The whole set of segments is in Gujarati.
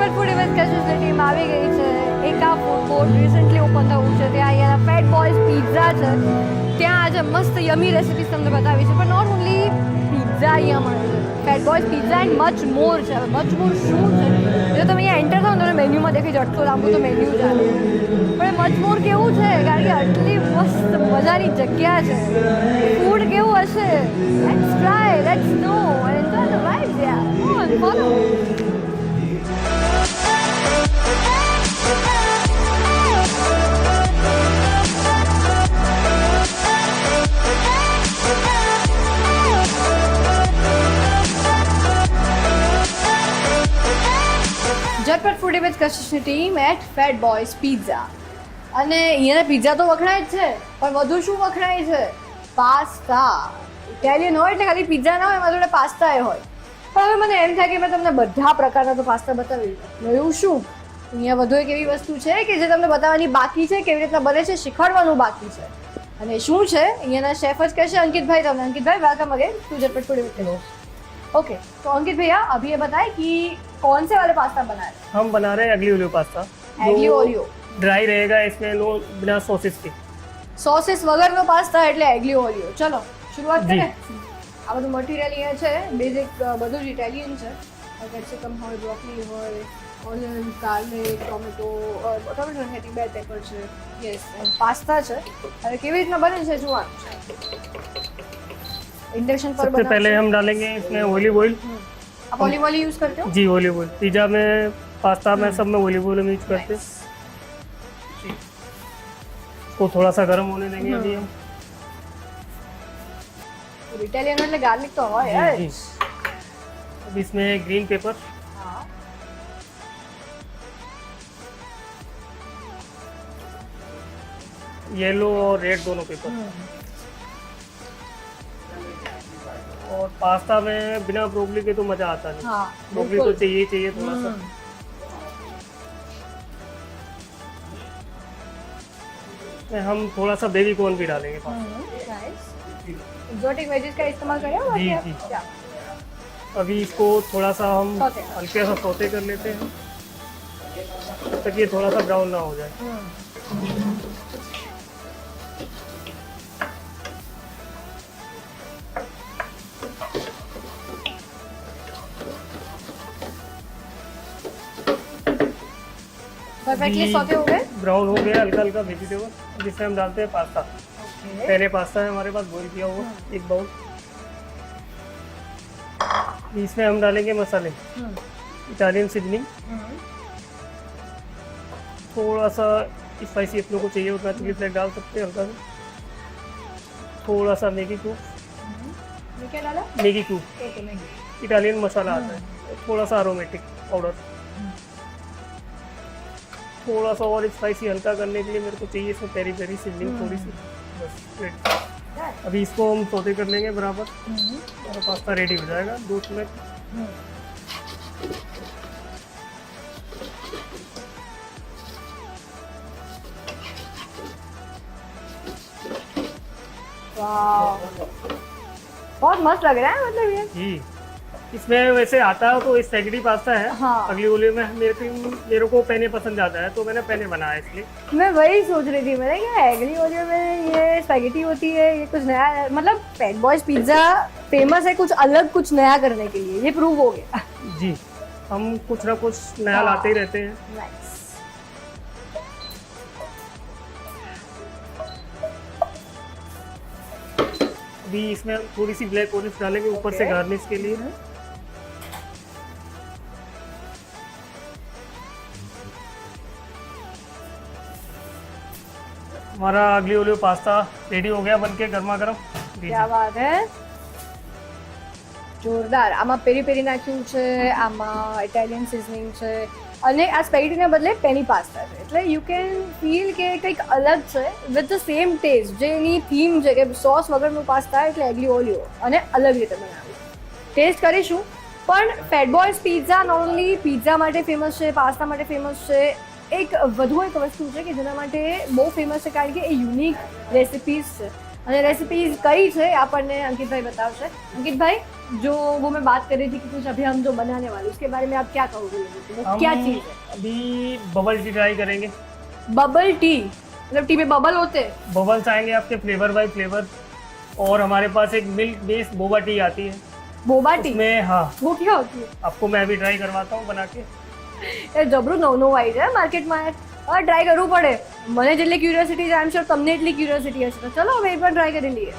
ઝટપટ ફૂડ ઇવેન્ટ કશિશની ટીમ આવી ગઈ છે. એકા ફૂડ કોર્ટ રિસન્ટલી ઓપન થયું છે, ત્યાં અહીંયા ફેટ બોયઝ પિઝા છે. ત્યાં આજે મસ્ત યમી રેસિપીસ તમને બતાવી છે, પણ નોટ ઓનલી પિઝા અહીંયા મળે છે. Fat boys pizza and much more છે. મચ મોર શું છે? જો તમે અહીંયા એન્ટર થાવ તમને મેન્યુમાં દેખી જ આટલું લાંબુ તો મેન્યુ ચાલે પણ મચ મોર કેવું છે? કારણ કે આટલી મસ્ત મજાની જગ્યા છે. ફૂડ કેવું હશે? Let's try let's know and enjoy the vibes યાર ફોલો કચ્છની team at fat boys pizza અને અહીંયાના પીઝા તો વખણાય જ છે, પણ વધુ શું વખણાય છે? પાસ્તા ઇટાલિયન હોય એટલે ખાલી પીઝા ના હોય, એમાં જોડે પાસ્તા એ હોય. પણ હવે મને એમ થાય કે મેં તમને બધા પ્રકારના તો પાસ્તા બતાવી રહ્યું શું? અહીંયા વધુ એક એવી વસ્તુ છે કે જે તમને બતાવવાની બાકી છે, કેવી રીતના બને છે, શીખવાડવાનું બાકી છે. અને શું છે? અહીંયાના શેફ જ કહેશે, અંકિતભાઈ, તમને અંકિતભાઈ welcome again to Jhatpat okay તો અંકિતભાઈ ભૈયા અભી એ बताए કે कौन से वाले पास्ता बना रहे हम बना रहे हैं अगली ओलियो पास्ता हैं एगली ओरियो ड्राई रहेगा इसमें नो बिना सॉसेस के સોસીસ વગરનો પાસ્તા એટલે એગલી ઓરિયો ચલો શરૂઆત જી. કરીએ આ બધું મટીરિયલ અહીંયા છે બેઝિક બધું જ ઇટાલિયન છે કેપ્સિકમ હોય બ્રોકલી હોય ઓનિયન ગાર્લિક ટોમેટો ટોમેટો નથી બે પેપર છે યસ પાસ્તા છે હવે કેવી રીતના બને છે જોવાનું છે ઇન્ડક્શન પર सबसे पहले બનાવશો हम डालेंगे इसमें ओलिव ऑयल आप ओलिव ऑयल यूज़ करते हो? जी ओलिव ऑयल पिज्जा में पास्ता में hmm. सब में ओलिव ऑयल यूज़ करते हैं। इसको थोड़ा सा गर्म होने देंगे अभी hmm. हम। इटालियन में गार्लिक तो है। यार अब इसमें ग्रीन पेपर येलो और रेड दोनों पेपर और पास्ता में बिना ब्रोकली के तो मज़ा आता नहीं हाँ, ब्रोकली तो चाहिए चाहिए थोड़ा सा। हम्म। हम थोड़ा सा बेबी कॉर्न भी डालेंगे वेजेस हम्म, का इस्तेमाल करें जी जी। अभी इसको थोड़ा सा हम हल्के सा सोते कर लेते हैं तक ये थोड़ा सा ब्राउन ना हो जाए। हम्म। परफेक्टली। सौते हो गए? ब्राउन हो गया हल्का हल्का वेजिटेबल जिसमें हम डालते हैं पास्ता। ओके पहले पास्ता है हमारे पास बॉईल किया हुआ एक बाउल इसमें हम डालेंगे मसाले। इटालियन सीजनिंग थोड़ा सा स्पाइसी अपने को चाहिए उतना चिली फ्लेक्स डाल सकते हैं हल्का सा। थोड़ा सा मैगी क्यूब ये क्या डाला? मैगी क्यूब इटालियन मसाला आता है। थोड़ा सा अरोमेटिक पाउडर थोड़ा सा और स्पाइसी हल्का करने के लिए मेरे को चाहिए इसमें पेरी पेरी सीजनिंग थोड़ी सी। बस ready। अभी इसको हम सौते कर लेंगे बराबर। हमारा पास्ता रेडी हो जाएगा दो मिनट। बहुत मस्त लग रहा है मतलब ये। इसमें वैसे आता है तो इस स्पेगेटी पास्ता है। हाँ। अगली ओली में मेरे को मेरे को पेने पसंद आता है तो मैंने पेने बनाया इसलिए। मैं वही सोच रही थी मैंने क्या एगली ओरियो में ये स्पैगेटी होती है ये कुछ नया है। मतलब पेट बॉयज़ पिज्जा फ़ेमस है कुछ अलग कुछ नया करने के लिए ये प्रूव हो गया। जी हम कुछ ना कुछ नया हाँ। लाते ही रहते हैं। अभी इसमें थोड़ी सी ब्लैक ओलिव डालेंगे ऊपर से गार्निश के लिए। हमारा अगली ओलियो पास्ता रेडी हो गया बनके गर्मा गर्म क्या વાત હે જોરદાર આમાં પેરી પેરી નાખ્યું છે આમાં ઇટાલિયન સિઝનિંગ છે અને આ સ્પેગેટીને બદલે પેની પાસ્તા છે એટલે યુ કેન ફીલ કે કંઈક અલગ છે વિથ ધ સેમ ટેસ્ટ જે એની થીમ છે કે સોસ વગરનું પાસ્તા એટલે એગલી ઓલિયો અને અલગ રીતે બનાવ્યું ટેસ્ટ કરીશું પણ fat boys pizza not only pizza માટે ફેમસ છે પાસ્તા માટે ફેમસ છે એક વધુ એક વસ્તુ છે કે જેના માટે બહુ ફેમસ છે કારણ કે એ યુનિક રેસિપીઝ છે. અને રેસિપીઝ કઈ છે આપણને અંકિતભાઈ બતાવશે. जो वो मैं बात कर रही थी कि कुछ अभी हम जो बनाने वाले उसके बारे में आप क्या कहोगे? मतलब क्या चीज़ अभी बबल टी ट्राई करेंगे। बबल टी मतलब टी में बबल होते? बबल्स आएँगे आपके फ्लेवर बाय फ्लेवर और हमारे पास एक मिल्क बेस्ड बोबा टी आती है। बोबा टी में हाँ। वो क्या होती है? आपको मैं भी ट्राई करवाता हूँ बना के। એ જબરું નવું નવું આવી જાય માર્કેટમાં ટ્રાય કરવું પડે. મને જેટલી ક્યુરિયોસિટી છે આઈ એમ શ્યોર તમને એટલી ક્યુરિયોસિટી હશે. તો ચલો, હવે પણ ટ્રાય કરી લઈએ.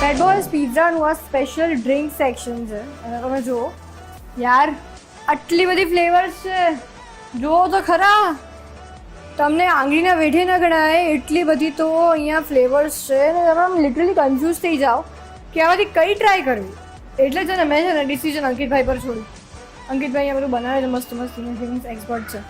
ફેટ બોયઝ પિઝાનું આ સ્પેશિયલ ડ્રિંક સેક્શન છે. અને તમે જુઓ, યાર આટલી બધી ફ્લેવર્સ છે. જુઓ તો ખરા. તમને આંગળીના વેઢે ન ગણાય, એટલી બધી તો અહીંયા ફ્લેવર્સ છે ને તમે આમ લિટરલી કન્ફ્યુઝ થઈ જાઓ કે આમાંથી કઈ ટ્રાય કરવી. એટલે છે ને મેં છે ને ડિસિઝન અંકિતભાઈ પર છોડ્યું. અંકિતભાઈ અહીંયા બધું બનાવે છે, મસ્ત મસ્ત ડ્રિંક્સ એક્સપર્ટ છે.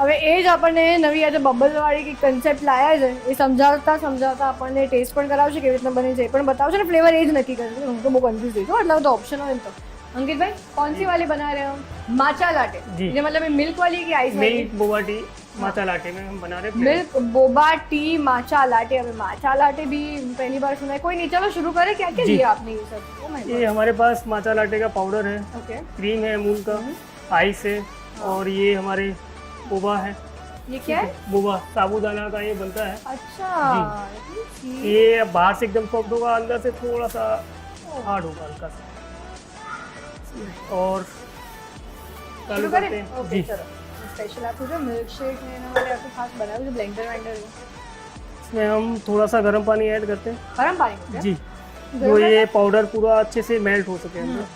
હવે એ જ આપણને નવી આજે બબલવાળી કંઈક કન્સેપ્ટ લાયા છે, એ સમજાવતા સમજાવતા આપણને ટેસ્ટ પણ કરાવશે, કેવી રીતના બને છે પણ બતાવશે ને ફ્લેવર એ જ નક્કી કરશે. હું તો બહુ કન્ફ્યુઝ થઈ છું એટલે તો ઓપ્શન હોય ને તો. अंकित भाई कौन सी वाली बना रहे हो? हम माचा लाटे। जी। ये मतलब मिल्क वाली की ice milk boba tea matcha latte में हम बना रहे हैं। Milk boba tea matcha latte अभी माचा लाटे भी पहली बार सुना है। कोई नहीं चलो शुरू करें। क्या क्या। दिया आपने ये सब? Oh ये हमारे पास माचा लाटे का पाउडर है. क्रीम है अमूल का। आइस है। और ये हमारे बोबा है। ये क्या है? बोबा साबूदाना का ये बनता है। अच्छा. ये बाहर से एकदम सॉफ्ट होगा अंदर से थोड़ा सा हार्ड होगा हल्का सा। और चालू करते हैं। ओके जी। स्पेशल आपको जो मिल्क शेक है ना वाले आपको खास बनाया जो ब्लेंडर वेंडर है। इसमें हम थोड़ा सा गर्म पानी ऐड करते हैं। गर्म पानी? जी। रहता ये पाउडर पूरा अच्छे से मेल्ट हो सके अंदर।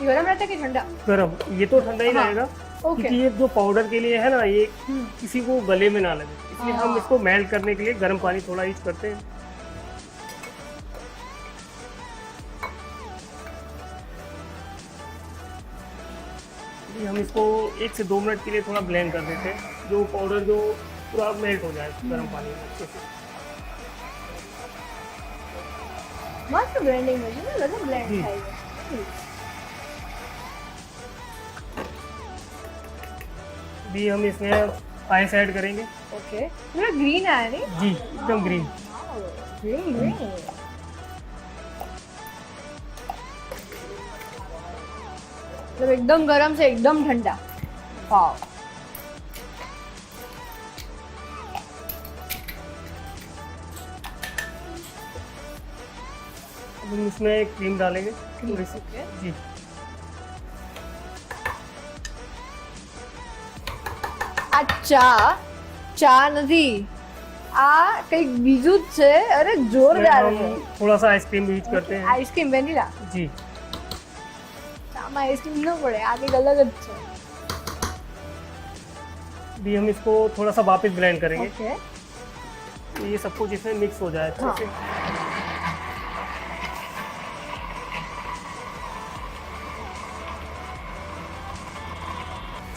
ये गर्म रहता है कि ठंडा? गर्म। ये तो ठंडा ही हाँ, रहेगा। क्योंकि ये जो पाउडर के लिए है ना ये हम्म, किसी को गले में ना लगे। इसलिए हम हाँ। इसको मेल्ट करने के लिए गर्म पानी थोड़ा यूज़ करते हैं। कि हम इसको एक से दो मिनट के लिए थोड़ा ब्लेंड कर देते हैं। जो पाउडर जो पूरा मेल्ट हो जाए गर्म पानी में अच्छे से मस्त ब्लेंडिंग मुझे ना लगा ब्लेंड है हम्म। हम्म। भी हम इसमें स्पाइस ऐड करेंगे। Okay okay. ग्रीन आया नहीं जी एकदम ग्रीन ग्रीन ग्रीन मतलब एकदम गरम से एकदम ठंडा वाह अब हम इसमें क्रीम डालेंगे थोड़ी सी ओके जी આ ચા ચા નથી આ કંઈક બીજું જ છે અરે इसमें જોરદાર हम છે थोड़ा सा आइसक्रीम यूज करते हैं આઈસ્ક્રીમ વેનીલા जी ચામાં આઈસ્ક્રીમ ન પડે આ કંઈક અલગ જ છે अभी हम इसको थोड़ा सा वापस ब्लेंड करेंगे ઓકે तो ये सब कुछ इसमें मिक्स हो जाए अच्छे हाँ। से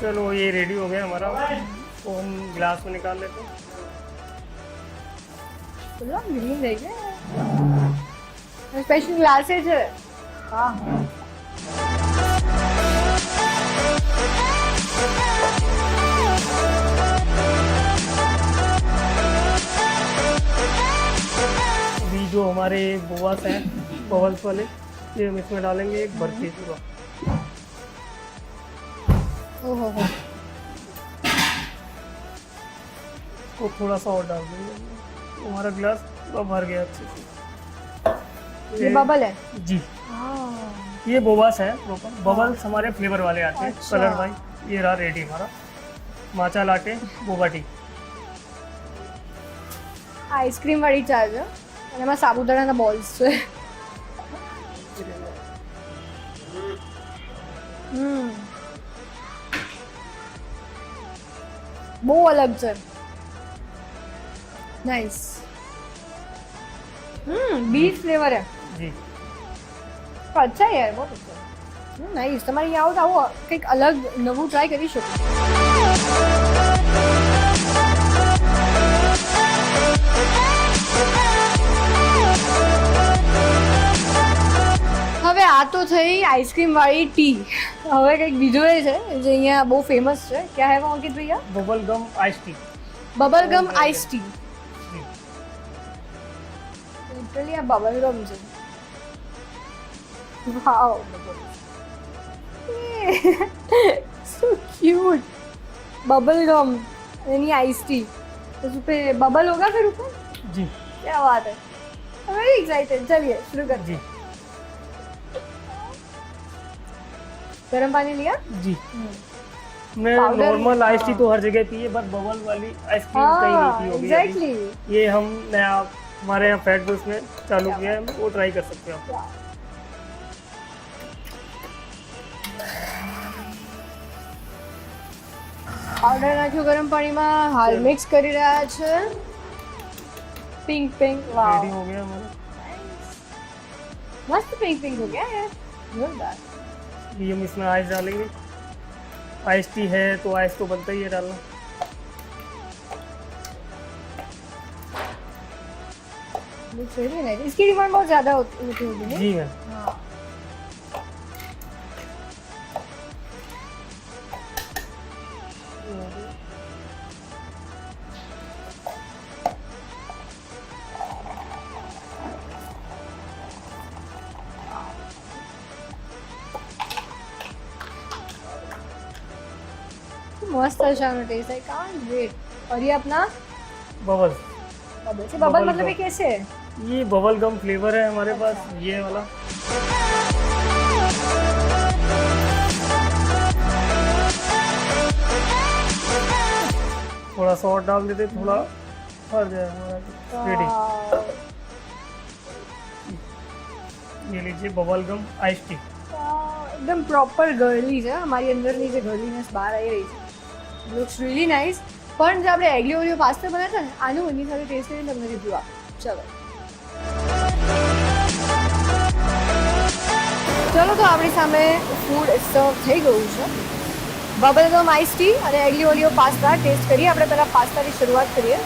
चलो ये रेडी हो गया हमारा तो हम गिलास में निकाल लेते हैं બોલો ગ્રીન થઈ ગયા સ્પેશિયલ ગ્લાસે છે हमारे बोवास हैं बोवास वाले ये हम इसमें डालेंगे एक बर्फ़ी पूरा ओहो को थोड़ा सा और डाल देंगे। हमारा ग्लास पूरा भर गया अच्छे से। ये बबल है? जी। हाँ। ये बोवास है। बबल्स हमारे फ्लेवर वाले आते हैं। अच्छा। कलर भाई ये रहा रेडी हमारा। Matcha latte boba tea. Ice cream वाली चार्जर અને એમાં સાબુદાણાના બોલ્સ છે. બહુ અલગ છે. નાઇસ હમ બીટ ફ્લેવર હે અચ્છા યાર બહુ નાઇસ તમારે અહીંયા આવો તો આવો કંઈક અલગ નવું ટ્રાય કરી શકો. આ તો થઈ આઈસ્ક્રીમ વાળી ટી હવે કંઈક બીજું એ છે જે અહીંયા બહુ ફેમસ છે ક્યાં હે વો અંકિત ભૈયા bubble gum ice tea bubble gum ice tea जी લિટરલી આ બબલ ગમ છે વાવ સો क्यूट बबल गम यानी आइस टी तो उस पे बबल होगा फिर ऊपर जी क्या बात है वेरी एक्साइटेड चलिए शुरू कर जी गर्म पानी लिया जी मैं Powder- नॉर्मल आइस टी तो हर जगह पी है बट बबल वाली आइसक्रीम कहीं नहीं पी होगी अभी। एग्जैक्टली ये हम नया हमारे यहाँ फैट बस में चालू किया है वो ट्राई कर सकते हो आप પાવડર નાખ્યું ગરમ પાણીમાં હાલ મિક્સ કરી રહ્યા છે પિંક પિંક વાવ रेडी हो गया हमारा मस्त पिंक पिंक हो गया है जोरदार अभी हम इसमें आइस डालेंगे। आइस टी है तो आइस तो बनता ही है डालना। इसकी डिमांड बहुत ज़्यादा होती होती होगी। जी मैम। हाँ। मस्त अशा टेस्ट आई कांट वेट और ये अपना बबल बबल से बबल Bubble मतलब ये gum. कैसे है ये बबल गम फ्लेवर है हमारे पास ये वाला थोड़ा सा और डाल देते थोड़ा भर जाए हमारा रेडी वाव. ये लीजिए बबल गम आइस टी એકદમ પ્રોપર ગર્લી છે અમારી અંદરની જે ગર્લીનેસ બહાર આવી રહી છે લુક્સ રીલી નાઇસ પણ જે આપણે એગ્લી ઓલિયો પાસ્તા બનાવતા ને, આનું એની સાથે ટેસ્ટ કરીને તમને રિવ્યુ આપ. ચલો. ચલો તો આપણી સામે ફૂડ સર્વ થઈ ગયું છે. બબલ ગમ આઈસ ટી અને એગ્લી ઓલિયો પાસ્તા ટેસ્ટ કરીએ. આપણે પહેલાં પાસ્તાની શરૂઆત કરીએ.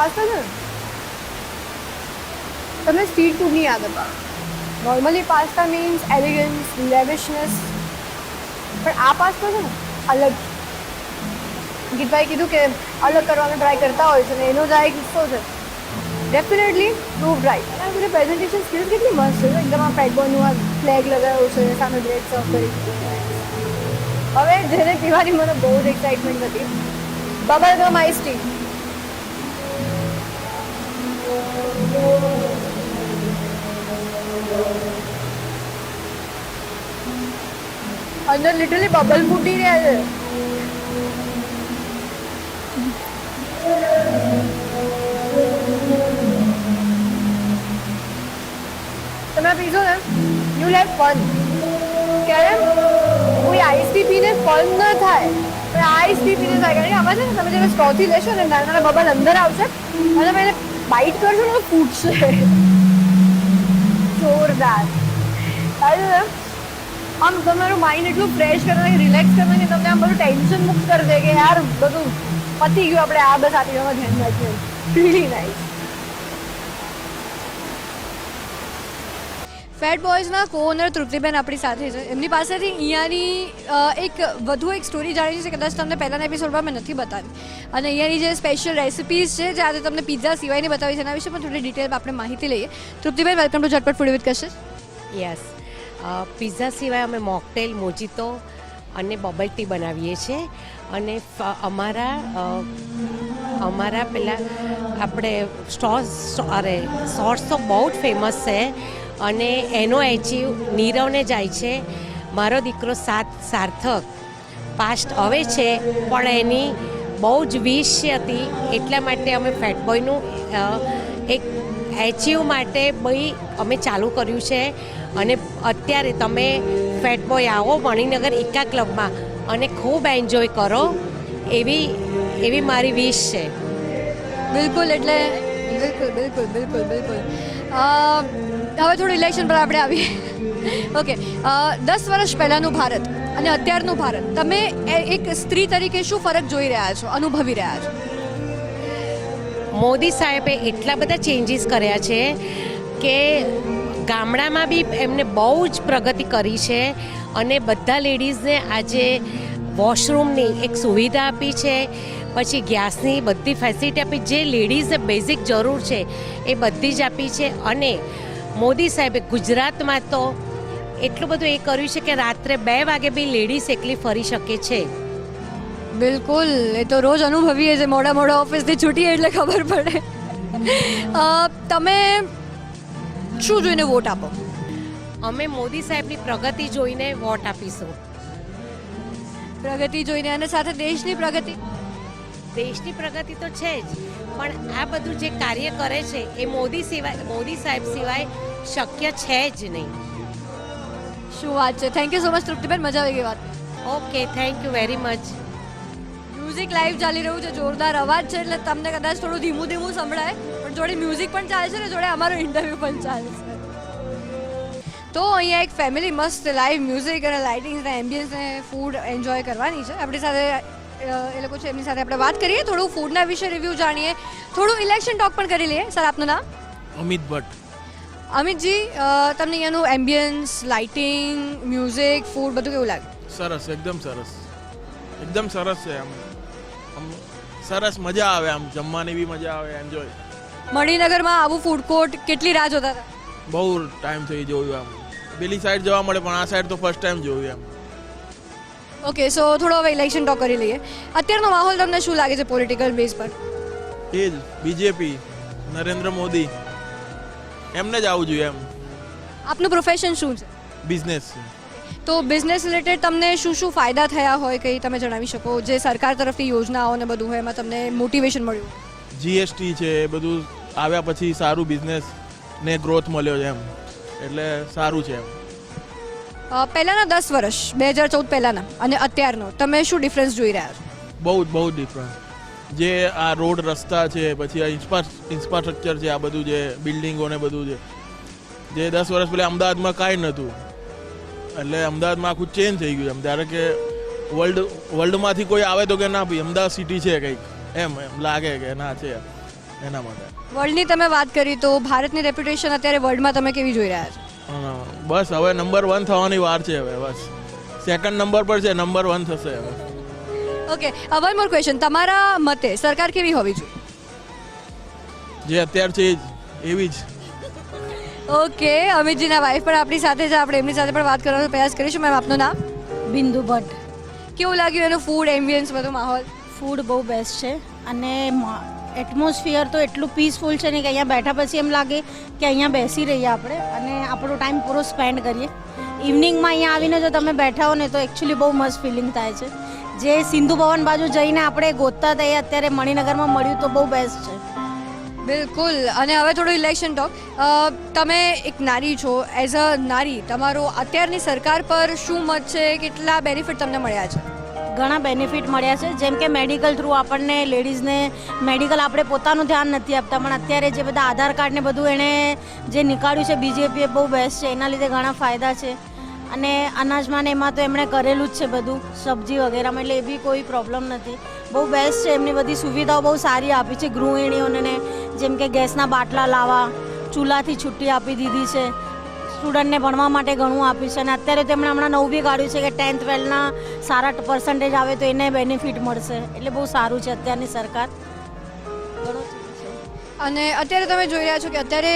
પાસ્તા છે ને. તમને સ્ટ્રીટ નહીં યાદ અપાવે normally pasta means elegance lavishness પણ આ પાસ્તા છે ને, અલગ. ગીતભાઈ કીધું કે અલગ કરવાનો ટ્રાય કરતા હોય છે ને એનો જ આ એક હિસ્સો છે. ડેફિનેટલી પ્રૂવ રાઈટ અને આ બધી પ્રેઝન્ટેશન સ્કિલ્સ કેટલી મસ્ત છે એકદમ આ ફેટ આ ફ્લેગ લગાવ્યો છે, સામે બ્રેડ સર્વ કરી. હવે જેને પીવાની મને બહુ જ એક્સાઇટમેન્ટ હતી. બબલ ગમ આઈસ ટી અંદર લિટરલી બબલ ફૂટી રહ્યા છે તમે પીશો ને યુ લેવ ફન ક્યારે કોઈ આઈસ ટી પીને ફન ન થાય પણ આઈસ ટી પીને થાય કારણ કે આમાં છે ને તમે જ્યારે સ્ટ્રોથી લેશો ને નાના નાના બબલ અંદર આવશે અને તમે એને બાઇટ કરશો ને ફૂટશે. જોરદાર. આમ તમારું માઇન્ડ એટલું ફ્રેશ કરવાનું રિલેક્સ કરવાનું તમને આમ બધું ટેન્શન મુક્ત કરી દે કે યાર, બધું પતી ગયું આપણે આ બસ આપી ધ્યાન રાખીએ. રીલી નાઇસ ફેટ બોયઝના કો ઓનર તૃપ્તિબેન આપણી સાથે છે. એમની પાસેથી અહીંયાની એક વધુ એક સ્ટોરી જાણી છે કદાચ તમને પહેલાના એપિસોડમાં મેં નથી બતાવી. અને અહીંયાની જે સ્પેશિયલ રેસિપીઝ છે, જે આજે તમને પિઝા સિવાયની બતાવી છે, એના વિશે પણ થોડી ડિટેલ આપણે માહિતી લઈએ. Triptiben welcome to Jhatpat food with Kashish yes pizza સિવાય અમે મોકટેલ મોજીતો અને બબલ ટી બનાવીએ છીએ. અને અમારા અમારા પેલા આપણે સ્ટોસ અરે સોર્સ તો બહુ જ ફેમસ છે. અને એનો એચીવ નીરવને જાય છે. મારો દીકરો સાત, સાર્થક પાસ્ટ હવે છે, પણ એની બહુ જ વિશ હતી, એટલા માટે અમે ફેટબોયનું એક એચીવ માટે બી અમે ચાલુ કર્યું છે. અને અત્યારે તમે ફેટબોય આવો મણિનગર ઇકા ક્લબમાં અને ખૂબ એન્જોય કરો, એવી એવી મારી વિશ છે. બિલકુલ, એટલે બિલકુલ બિલકુલ બિલકુલ બિલકુલ. હવે થોડું ઇલેક્શન પર આપણે આવીએ. ઓકે દસ વર્ષ પહેલાંનું ભારત અને અત્યારનું ભારત. તમે એક સ્ત્રી તરીકે શું ફરક જોઈ રહ્યા છો, અનુભવી રહ્યા છો? મોદી સાહેબે એટલા બધા ચેન્જીસ કર્યા છે કે ગામડામાં બી એમને બહુ જ પ્રગતિ કરી છે અને બધા લેડીઝને આજે વોશરૂમની એક સુવિધા આપી છે, પછી ગેસની બધી ફેસિલિટી આપી. જે લેડીઝને બેઝિક જરૂર છે એ બધી જ આપી છે અને મોદી સાહેબે ગુજરાતમાં તો એટલું બધું એ કર્યું છે કે રાત્રે બે વાગે બી લેડીઝ એકલી ફરી શકે છે. બિલકુલ એ તો રોજ અનુભવીએ છે મોડા મોડા ઓફિસથી છૂટીએ એટલે ખબર પડે. તમે શું જોઈને વોટ આપો? અમે મોદી સાહેબની પ્રગતિ જોઈને વોટ આપીશું. પ્રગતિ જોઈને અને સાથે દેશની પ્રગતિ? દેશની પ્રગતિ તો છે જ પણ આ બધું જે કાર્ય કરે છે એ મોદી સિવાય મોદી સાહેબ સિવાય શક્ય છે જ નહીં. શું વાત છે? થેન્ક યુ સો મચ તૃપ્તિબેન. મજા આવી ગઈ વાત. Okay thank you very much music live ચાલી રહ્યું છે જોરદાર અવાજ છે એટલે તમને કદાચ થોડું ધીમું ધીમું સંભળાય પણ જોડે મ્યુઝિક પણ ચાલે છે ને જોડે અમારો ઇન્ટરવ્યૂ પણ ચાલે છે. તો અહીંયા એક ફેમિલી મસ્ત લાઈવ મ્યુઝિક અને લાઇટિંગ અને એમ્બિયન્સ ને ફૂડ એન્જોય કરવાની છે. આપણી સાથે એ લોકો છે એમની સાથે આપણે વાત કરીએ. થોડું ફૂડના વિશે રિવ્યૂ જાણીએ. થોડું ઇલેક્શન ટોક પણ કરી લઈએ. સર આપનું નામ? અમિત ભટ્ટ. અમિતજી તમને અહીંયાનું એમ્બિયન્સ લાઇટિંગ મ્યુઝિક ફૂડ બધું કેવું લાગે? સરસ એકદમ સરસ. એકદમ સરસ છે આમ. સરસ મજા આવે આમ. જમવાની બી મજા આવે એન્જોય મણિનગરમાં આવું ફૂડ કોર્ટ કેટલી રાહ જોતા હતા? બહુ ટાઈમ થઈ જોયું આમ. પેલી સાઈડ જવા મળે પણ આ સાઈડ તો ફર્સ્ટ ટાઈમ જોયું એમ. ઓકે સો થોડો હવે ઇલેક્શન ટોક કરી લઈએ. અત્યારનો માહોલ તમને શું લાગે છે પોલિટિકલ બેઝ પર? એ જ બીજેપી નરેન્દ્ર મોદી. એમને જ આવવું જોઈએ એમ. આપનું પ્રોફેશન શું છે? બિઝનેસ તો બિઝનેસ રિલેટેડ તમને શું શું ફાયદા થયા હોય કંઈ તમે જણાવી શકો? જે સરકાર તરફથી યોજનાઓ ને બધું હોય એમાં તમને મોટિવેશન મળ્યું જીએસટી છે એ બધું આવ્યા પછી સારું બિઝનેસ ને ગ્રોથ મળ્યો છે એમ. એટલે સારું છે એમ. પહેલાંના દસ વર્ષ બે હજાર ચૌદ પહેલાંના અને અત્યારનો તમે શું ડિફરન્સ જોઈ રહ્યા છો? બહુ જ બહુ ડિફરન્ટ જે આ રોડ રસ્તા છે પછી આ ઇન્ફ્રા ઇન્ફ્રાસ્ટ્રક્ચર છે આ બધું જે બિલ્ડિંગો ને બધું છે જે દસ વર્ષ પહેલાં અમદાવાદમાં કાંઈ નહોતું. એટલે અમદાવાદમાં આખું ચેન્જ થઈ ગયું એમ. ત્યારે કે વર્લ્ડ વર્લ્ડમાંથી કોઈ આવે તો કે ના ભાઈ અમદાવાદ સિટી છે કંઈક. એમ એમ લાગે કે ના છે એના માટે. વર્લ્ડની તમે વાત કરી તો ભારતની રેપ્યુટેશન અત્યારે વર્લ્ડમાં તમે કેવી જોઈ રહ્યા છો? બસ હવે નંબર વન થવાની વાર છે હવે બસ. સેકન્ડ નંબર પર છે નંબર વન થશે હવે. ઓકે વન મોર ક્વેશ્ચન તમારા મતે સરકાર કેવી હોવી જોઈએ? જે અત્યાર છે જ એવી જ. ઓકે અમિતજીના વાઈફ પણ આપણી સાથે છે. આપણે એમની સાથે પણ વાત કરવાનો પ્રયાસ કરીશું. મેમ આપનું નામ? બિંદુ ભટ્ટ. કેવું લાગ્યું એનું ફૂડ એમ્બિયન્સ બધું માહોલ? ફૂડ બહુ બેસ્ટ છે. અને એટમોસ્ફિયર તો એટલું પીસફુલ છે ને કે અહીંયા બેઠા પછી એમ લાગે કે અહીંયા બેસી રહીએ આપણે અને આપણો ટાઈમ પૂરો સ્પેન્ડ કરીએ. ઇવનિંગમાં અહીંયા આવીને જો તમે બેઠા હો ને તો એકચ્યુઅલી બહુ મસ્ત ફિલિંગ થાય છે. જે સિંધુ ભવન બાજુ જઈને આપણે ગોતતા હતા અત્યારે મણિનગરમાં મળ્યું તો બહુ બેસ્ટ છે. બિલકુલ. અને હવે થોડું ઇલેક્શન ટોક તમે એક નારી છો. એઝ અ નારી, તમારો અત્યારની સરકાર પર શું મત છે? કેટલા બેનિફિટ તમને મળ્યા છે? ઘણા બેનિફિટ મળ્યા છે. જેમ કે મેડિકલ થ્રુ આપણને લેડીઝને મેડિકલ આપણે પોતાનું ધ્યાન નથી આપતા. પણ અત્યારે જે બધા આધાર કાર્ડ ને બધું એણે જે નીકાળ્યું છે બીજેપીએ બહુ બેસ્ટ છે. એના લીધે ઘણા ફાયદા છે. અને અનાજમાં ને એમાં તો એમણે કરેલું જ છે બધું. સબ્જી વગેરેમાં એટલે એ બી કોઈ પ્રોબ્લેમ નથી. બહુ બેસ્ટ છે. એમની બધી સુવિધાઓ બહુ સારી આપી છે ગૃહિણીઓને જેમ કે ગેસના બાટલા લાવવા, ચૂલાથી છુટ્ટી આપી દીધી છે. સ્ટુડન્ટને ભણવા માટે ઘણું આપ્યું છે અને અત્યારે તેમણે હમણાં નવું બી કાઢ્યું છે કે ટેન્થ ટ્વેલ્થના સારા પર્સન્ટેજ આવે તો એને બેનિફિટ મળશે. એટલે બહુ સારું છે અત્યારની સરકાર. અને અત્યારે તમે જોઈ રહ્યા છો કે અત્યારે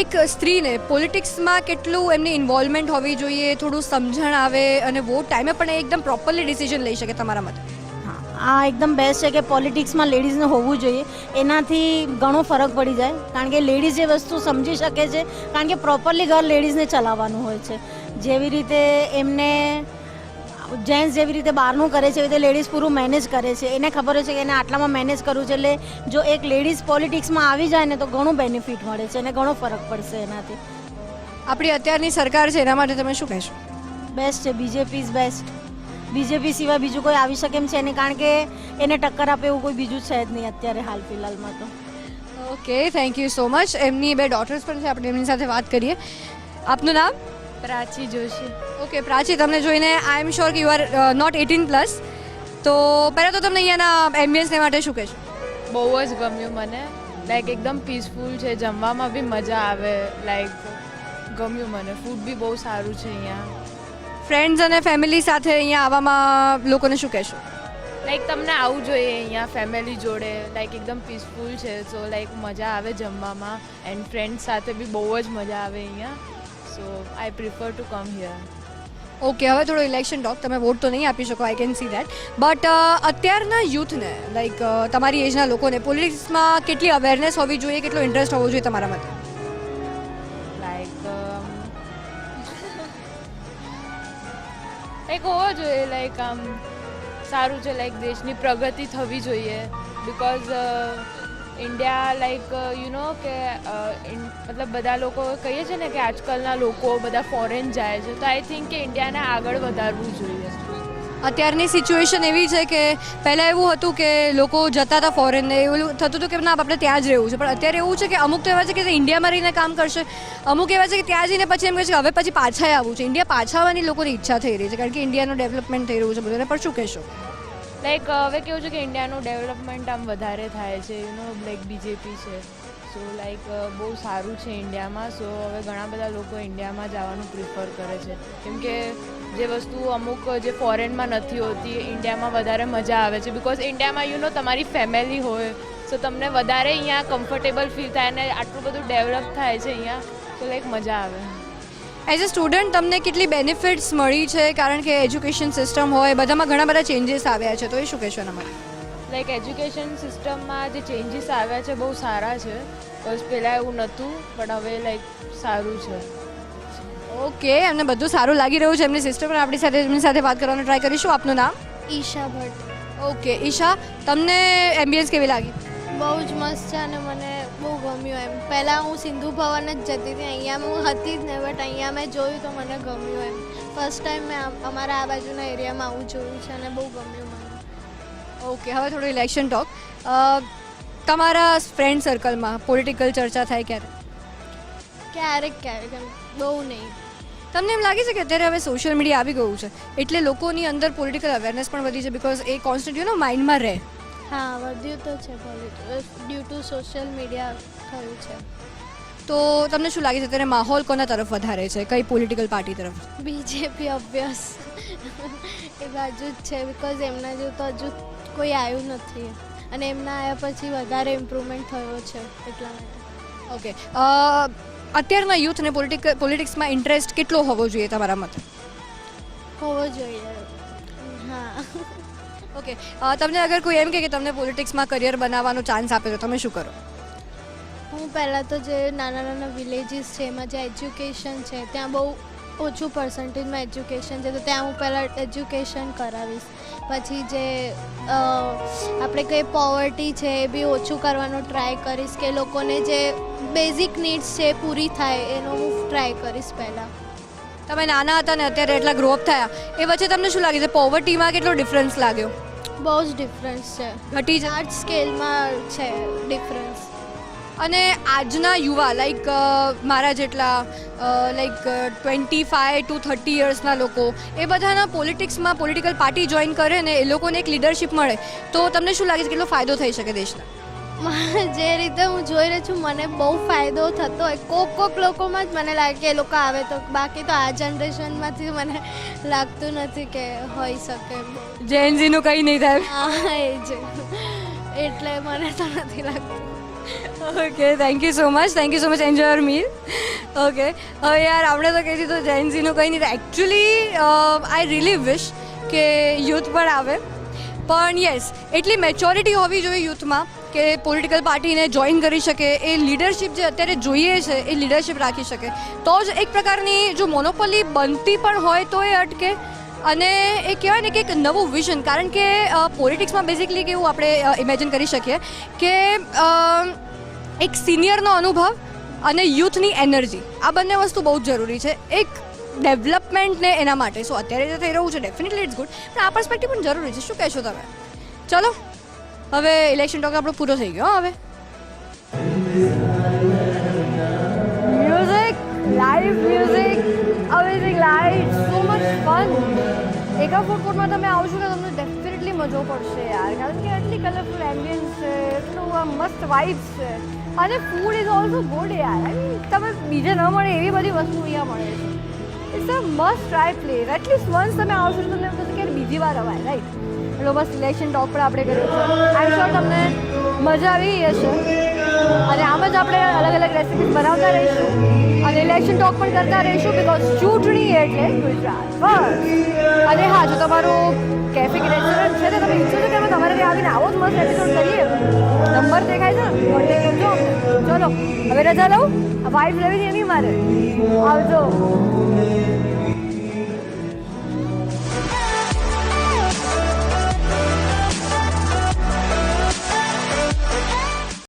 એક સ્ત્રીને પોલિટિક્સમાં કેટલું એમની ઇન્વોલ્વમેન્ટ હોવી જોઈએ, થોડું સમજણ આવે અને વોટ ટાઈમે પણ એકદમ પ્રોપરલી ડિસિઝન લઈ શકે તમારા મતે. આ એકદમ બેસ્ટ છે કે પોલિટિક્સમાં લેડીઝને હોવું જોઈએ. એનાથી ઘણો ફરક પડી જાય. કારણ કે લેડીઝ એ વસ્તુ સમજી શકે છે કારણ કે પ્રોપરલી ઘર લેડીઝને ચલાવવાનું હોય છે. જેવી રીતે એમને જેન્ટ્સ જેવી રીતે બહારનું કરે છે એવી રીતે લેડીઝ પૂરું મેનેજ કરે છે. એને ખબર હોય છે કે એને આટલામાં મેનેજ કરવું છે. એટલે જો એક લેડીઝ પોલિટિક્સમાં આવી જાય ને તો ઘણું બેનિફિટ મળે છે અને ઘણો ફરક પડશે એનાથી. આપણી અત્યારની સરકાર છે એના માટે તમે શું કહેશો? બેસ્ટ છે બીજેપી ઇઝ બેસ્ટ બીજેપી સિવાય બીજું કોઈ આવી શકે એમ છે નહીં કારણ કે એને ટક્કર આપે એવું કોઈ બીજું છે જ નહીં અત્યારે હાલ ફિલહાલમાં તો. Okay thank you so much એમની બે ડોટર્સ પણ છે આપણે એમની સાથે વાત કરીએ. આપનું નામ? પ્રાચી જોશી. ઓકે પ્રાચી તમને જોઈને આઈ એમ શ્યોર કે you are not eighteen plus તો પહેલાં તો તમને અહીંયાના એમ્બિયન્સને માટે શું કહેશો? બહુ જ ગમ્યું મને. લાઈક એકદમ પીસફુલ છે જમવામાં બી મજા આવે. લાઈક ગમ્યું મને. ફૂડ બી બહુ સારું છે અહીંયા. ફ્રેન્ડ્સ અને ફેમિલી સાથે અહીંયા આવવામાં લોકોને શું કહેશો? લાઈક તમને આવવું જોઈએ અહીંયા ફેમિલી જોડે લાઈક એકદમ પીસફુલ છે. સો લાઈક મજા આવે જમવામાં એન્ડ ફ્રેન્ડ્સ સાથે બી બહુ જ મજા આવે અહીંયા. So I prefer to come here okay હવે થોડો ઇલેક્શન ટોક તમે વોટ તો નહીં આપી શકો I can see that but અત્યારના યુથને લાઈક તમારી એજના લોકોને પોલિટિક્સમાં કેટલી અવેરનેસ હોવી જોઈએ કેટલો ઇન્ટરેસ્ટ હોવો જોઈએ તમારા મતે? લાઈક હોવો જોઈએ લાઈક આમ સારું છે લાઈક દેશની પ્રગતિ થવી જોઈએ. Because India like you know કે મતલબ બધા લોકો કહીએ છે ને કે આજકાલના લોકો બધા ફોરેન જાય છે. તો આઈ થિંક કે ઇન્ડિયાને આગળ વધારવું જોઈએ. અત્યારની સિચ્યુએશન એવી છે કે પહેલાં એવું હતું કે લોકો જતા હતા ફોરેનને એવું થતું હતું કે ના, આપણે ત્યાં જ રહેવું છે. પણ અત્યારે એવું છે કે અમુક તો એવા છે કે ઇન્ડિયામાં રહીને કામ કરશે, અમુક એવા છે કે ત્યાં જઈને પછી એમ કહે છે હવે પછી પાછા આવવું છે. ઇન્ડિયા પાછા આવવાની લોકોની ઈચ્છા થઈ રહી છે, કારણ કે ઇન્ડિયાનું ડેવલપમેન્ટ થઈ રહ્યું છે બધું. પર શું કહેશો? લાઈક હવે કેવું છે કે ઇન્ડિયાનું ડેવલપમેન્ટ આમ વધારે થાય છે યુ નો લાઈક બીજેપી છે. સો લાઈક બહુ સારું છે ઇન્ડિયામાં. સો હવે ઘણા બધા લોકો ઇન્ડિયામાં જવાનું પ્રિફર કરે છે. કેમ કે જે વસ્તુ અમુક જે ફોરેનમાં નથી હોતી ઇન્ડિયામાં વધારે મજા આવે છે. બિકોઝ ઇન્ડિયામાં યુ નો તમારી ફેમિલી હોય સો તમને વધારે અહીંયા કમ્ફર્ટેબલ ફીલ થાય અને આટલું બધું ડેવલપ થાય છે અહીંયા તો લાઈક મજા આવે. એઝ અ સ્ટુડન્ટ તમને કેટલી બેનિફિટ્સ મળી છે? કારણ કે એજ્યુકેશન સિસ્ટમ હોય બધામાં ઘણા બધા ચેન્જીસ આવ્યા છે. તો એ શું કહેશો એના લાઈક એજ્યુકેશન સિસ્ટમમાં જે ચેન્જીસ આવ્યા છે બહુ સારા છે. બસ પહેલાં એવું નહોતું પણ હવે લાઈક સારું છે. ઓકે એમને બધું સારું લાગી રહ્યું છે એમની સિસ્ટર પણ આપણી સાથે એમની સાથે વાત કરવાનો ટ્રાય કરીશું. આપનું નામ? ઈશા ભટ્ટ. ઓકે ઈશા તમને એમ્બિયન્સ કેવી લાગી? બહુ જ મસ્ત છે અને મને બહુ ગમ્યું એમ. પહેલાં હું સિંધુ ભવન જ જતી હતી અહીંયા હું હતી જ ને બટ અહીંયા મેં જોયું તો મને ગમ્યું એમ. ફર્સ્ટ ટાઈમ મેં અમારા આ બાજુના એરિયામાં આવું જોયું છે અને બહુ ગમ્યું મને. ઓકે હવે થોડું ઇલેક્શન ટોક તમારા ફ્રેન્ડ સર્કલમાં પોલિટિકલ ચર્ચા થાય ક્યારે? ક્યારેક ક્યારેક બહુ નહીં. તમને એમ લાગે છે કે અત્યારે હવે સોશિયલ મીડિયા આવી ગયું છે? એટલે લોકોની અંદર પોલિટિકલ અવેરનેસ પણ વધી છે બિકોઝ એ કોન્સ્ટન્ટ યુ નો માઇન્ડમાં રહે. હા વધ્યું તો છે ડ્યુ ટુ સોશિયલ મીડિયા થયું છે. તો તમને શું લાગે છે અત્યારે માહોલ કોના તરફ વધારે છે? કઈ પોલિટિકલ પાર્ટી તરફ? બીજેપી અભ્યાસ એ બાજુ જ છે બિકોઝ એમના જેવું તો હજુ કોઈ આવ્યું નથી. અને એમના આવ્યા પછી વધારે ઇમ્પ્રુવમેન્ટ થયો છે એટલા માટે. ઓકે અત્યારના યુથને પોલિટિક પોલિટિક્સમાં ઇન્ટરેસ્ટ કેટલો હોવો જોઈએ તમારા મતે? હોવો જોઈએ. હા. ઓકે તમને અગર કોઈ એમ કે તમને પોલિટિક્સમાં કરિયર બનાવવાનો ચાન્સ આપે તો તમે શું કરો? હું પહેલાં તો જે નાના નાના વિલેજીસ છે એમાં જે એજ્યુકેશન છે ત્યાં બહુ ઓછું પર્સન્ટેજમાં એજ્યુકેશન છે તો ત્યાં હું પહેલાં એજ્યુકેશન કરાવીશ. પછી જે આપણે કહીએ પોવર્ટી છે એ બી ઓછું કરવાનો ટ્રાય કરીશ કે લોકોને જે બેઝિક નીડ્સ છે પૂરી થાય એનો હું ટ્રાય કરીશ પહેલાં. તમે નાના હતા ને અત્યારે એટલા ગ્રોઅપ થયા એ વચ્ચે તમને શું લાગે છે પોવર્ટીમાં કેટલો ડિફરન્સ લાગ્યો? બહુ જ ડિફરન્સ છે. ઘટી જ સ્કેલમાં છે ડિફરન્સ અને આજના યુવા લાઈક મારા જેટલા like twenty five to thirty યર્સના લોકો એ બધાના પોલિટિક્સમાં પોલિટિકલ પાર્ટી જોઈન કરે ને એ લોકોને એક લીડરશિપ મળે તો તમને શું લાગે છે કેટલો ફાયદો થઈ શકે દેશના? જે રીતે હું જોઈ રહી છું મને બહુ ફાયદો થતો હોય કોક કોક લોકોમાં જ મને લાગે કે એ લોકો આવે તો બાકી તો આ જનરેશનમાંથી મને લાગતું નથી કે હોઈ શકે. જેએનઝીનું કંઈ નહીં થાય. હા એ જ. એટલે મને તો નથી લાગતું. Okay thank you so much thank you so much enjoy your meal okay હવે યાર આપણે તો કહીશું તો જેન્સીનું કંઈ નહીં. એકચ્યુઅલી આઈ રિયલી વિશ કે યુથ પણ આવે. પણ યસ એટલી મેચ્યોરિટી હોવી જોઈએ યુથમાં કે પોલિટિકલ પાર્ટીને જોઈન કરી શકે. એ લીડરશિપ જે અત્યારે જોઈએ છે, એ લીડરશિપ રાખી શકે. તો જ એક પ્રકારની જો મોનોપોલી બનતી પણ હોય તો એ અટકે. અને એ કહેવાય ને કે એક નવું વિઝન કારણ કે પોલિટિક્સમાં બેઝિકલી કેવું આપણે ઇમેજિન કરી શકીએ કે એક સિનિયરનો અનુભવ અને યુથની એનર્જી આ બંને વસ્તુ બહુ જ જરૂરી છે. એક ડેવલપમેન્ટને એના માટે. સો અત્યારે જે થઈ રહ્યું છે ડેફિનેટલી ઇટ્સ ગુડ પણ આ પર્સપેક્ટિવ પણ જરૂરી છે. શું કહેશો તમે? ચલો, હવે ઇલેક્શન ટોક આપણો પૂરો થઈ ગયો હવે. Music live music light so much fun એકા ફૂડ કોર્ટમાં તમે આવશો ને, તમને ડેફિનેટલી મજો પડશે યાર. કારણ કે એટલી કલરફુલ એમ્બિયન્સ છે, એટલું આમ મસ્ત વાઇબ્સ છે. અને ફૂડ ઇઝ ઓલ્સો ગુડ યાર. તમે બીજે ન મળે એવી બધી વસ્તુ અહીંયા મળે છે. It's a must try place at least once તમે આવશો તો તમને કે બીજી વાર અવાય રાઈટ એટલો બસ સિલેક્શન ટોપ પણ આપણે કર્યો છે આઈ શ્યોર તમને મજા આવી હશે. અને આમ જ આપણે અલગ અલગ રેસિપીઝ બનાવતા રહીશું અને ઇલેક્શન ટોક પણ કરતા રહીશું બિકોઝ ચૂંટણી એટલે ગુજરાત. બસ. અને હા, જો તમારું કેફે કે રેસ્ટોરન્ટ છે તો તમે ઈચ્છો છો કે તમારે ત્યાં આવીને આવો જ મસ્ત એપિસોડ કરીએ. નંબર દેખાય છે? કોન્ટેક કરજો. ચલો, હવે રજા લઉં. વાઇફ લેવી છે એની મારે. આવજો.